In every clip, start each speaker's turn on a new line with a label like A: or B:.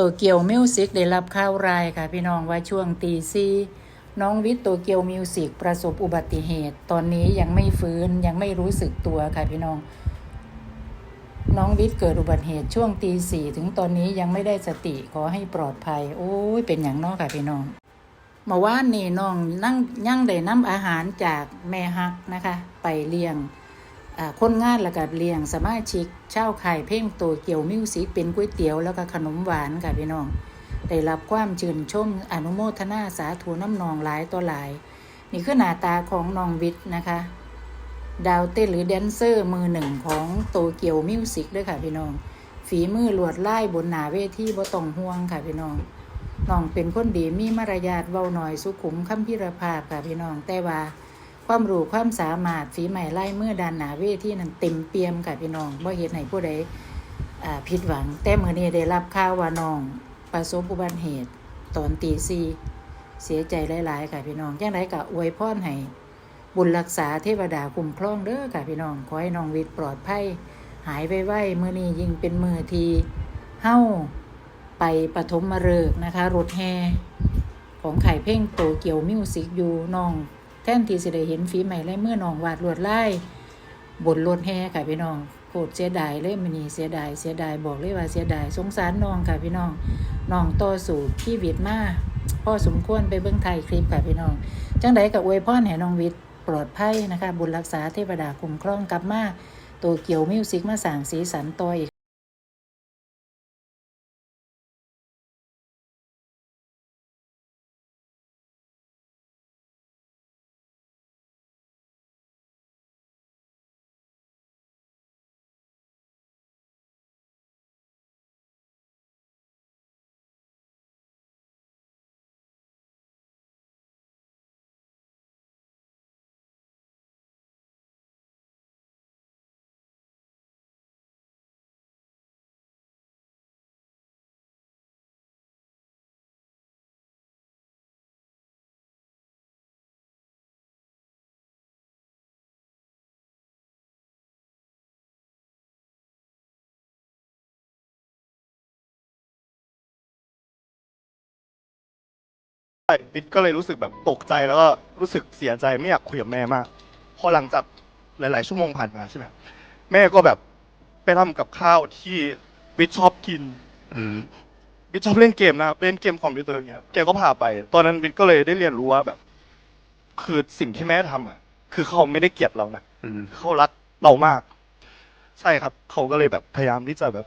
A: ตเกียวมิวสิกได้รับข่าวรายค่ะ พี่น้องว่าช่วงตีซีน้องวิทย์โตเกียวมิวสิกประสบอุบัติเหตุ ตอนนี้ยังไม่ฟื้นยังไม่รู้สึกตัวค่ะพี่น้อง น้องวิทย์เกิดอุบัติเหตุช่วงตีสี่ถึงตอนนี้ยังไม่ได้สติขอให้ปลอดภัย โอ้ยเป็นอย่างนอกค่ะพี่น้องเมื่อวานนี่น้องนั่งยั่งได้น้ำอาหารจากแม่ฮักนะคะ ไปเลี้ยง คนงานแล้วก็เลี้ยงสมาชิกเช่าไข่เพ่งโตเกี่ยวมิวสิกเป็นก๋วยเตี๋ยวแล้วก็ขนมหวานค่ะพี่น้อง ได้รับความชื่นชมอนุโมทนาสาธุน้ำนองหลายตัวหลาย นี่คือหน้าตาของน้องวิทย์นะคะ ดาวเต้นหรือแดนเซอร์มือหนึ่งของโตเกียวมิวสิกด้วยค่ะพี่น้อง ฝีมือลวดไล่บนหนาเวทีบ่ต้องห่วงค่ะพี่น้องน้องเป็นคนดีมีมารยาทเว้าหน่อยสุขุมคำพิรภาพค่ะพี่น้องแต่ว่า ความรู้ความสามารถฝีใหม่ไล่เมื่อดานหนาเวที่นั้นเต็มเปี่ยมค่ะพี่น้องบ่เห็นให้ผู้ใดผิดหวัง แต่เมื้อนี้ได้รับข่าวว่าน้อง ประสบอุบัติเหตุ ตอนตีสี่เสียใจหลายๆค่ะพี่น้องจังไดก็อวยพรให้บุญรักษาเทวดาคุ้มครองเด้อค่ะพี่น้องขอให้น้องวิทย์ปลอดภัยหายไวๆมื้อนี้ยิ่งเป็นมือทีเฮาไปปฐมฤกษ์นะคะ รถแห่ของไข่เพ่งโตเกียวมิวสิกอยู่น้อง แท่นที่สิได้เห็นฝีใหม่และเมื่อน้องวาดลวดลายบนรถแห่ค่ะพี่น้องโคตรเสียดายเลยมันนี่เสียดายเสียดายบอกเลยว่าเสียดายสงสารน้องค่ะพี่น้องน้องต่อสู่ชีวิตมาพ่อสมควรไปเบื้องไทยคลิปค่ะพี่น้อง จังใดกับอวยพรให้น้องวิทย์ปลอดภัยนะคะ บุญรักษาเทวดาคุ้มครองกลับมาตัวเกี่ยวมิวสิกมาสั่งสีสันต่ออีก
B: ใช่บิ๊กก็เลยรู้สึกแบบตกใจแล้วก็รู้สึกเสียใจไม่อยากคุยกับแม่มาก พอหลังจากหลาย ๆ ชั่วโมงผ่านมาใช่ไหมแม่ก็แบบไปทำกับข้าวที่บิ๊กชอบกิน
C: อืม
B: บิ๊กชอบเล่นเกมนะครับเล่นเกมคอมพิวเตอร์เงี้ยแกก็พาไป ตอนนั้นบิ๊กก็เลยได้เรียนรู้ว่าแบบ คือสิ่งที่แม่ทำอะ คือเขาไม่ได้เกลียดเรานะ
C: อืม
B: เขารักเรามาก ใช่ครับ เขาก็เลยแบบพยายามที่จะแบบ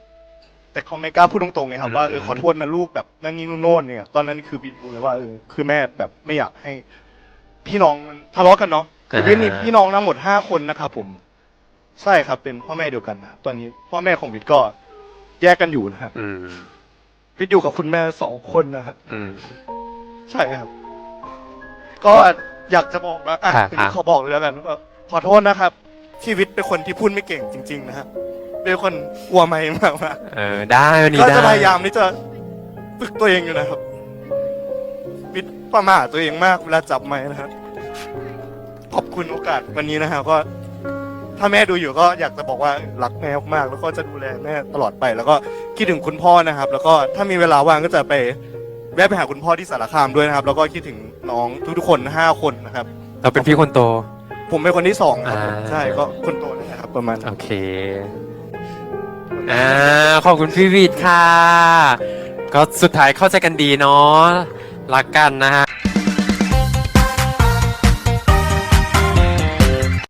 B: แต่เขาไม่กล้าพูดตรงๆไงครับว่าเออขอโทษนะลูกแบบนั่นนี่นู่นโน่นเนี่ยตอนนั้นคือบิ๊กรู้เลยว่าเออคือแม่แบบไม่อยากให้ พี่น้องมันทะเลาะกันเนาะคือบิ๊กมีพี่น้องทั้งหมดห้าคนนะครับผม ใช่ครับเป็นพ่อแม่เดียวกันนะตอนนี้พ่อแม่ของบิ๊กก็แยกกันอยู่นะครับ
C: อืม
B: บิ๊กอยู่กับคุณแม่สองคนนะครับ
C: อืม
B: ใช่ครับ ก็อยากจะบอกนะอะ
C: ครับ
B: ทีนี้ขอบอกเลยแล้วกันว่าขอโทษนะครับชีวิตเป็นคนที่พูดไม่เก่งจริง ๆ นะครับ เป็นคนกลัวไม่มากมาก
C: เออได้วันนี้
B: ก็
C: ได้
B: จะพยายามที่จะฝึกตัวเองอยู่นะครับวิตประมาทตัวเองมากเวลาจับไม้นะครับขอบคุณโอกาสวันนี้นะครับก็ถ้าแม่ดูอยู่ก็อยากจะบอกว่ารักแม่มากๆแล้วก็จะดูแลแม่ตลอดไป แล้วก็คิดถึงคุณพ่อนะครับ แล้วก็ถ้ามีเวลาว่างก็จะไปแวะไปหาคุณพ่อที่สารคามด้วยนะครับ แล้วก็คิดถึงน้องทุกๆคนห้าคนนะครับ
C: เราเป็นพี่คนโต
B: ผมเป็นคนที่สองครับ
C: อ่า
B: ใช่ก็คนโตนะครับประมาณ
C: โอเค อ่าขอบคุณพี่วิทย์ค่ะ ก็สุดท้ายเข้าใจกันดีเนาะรักกันนะฮะ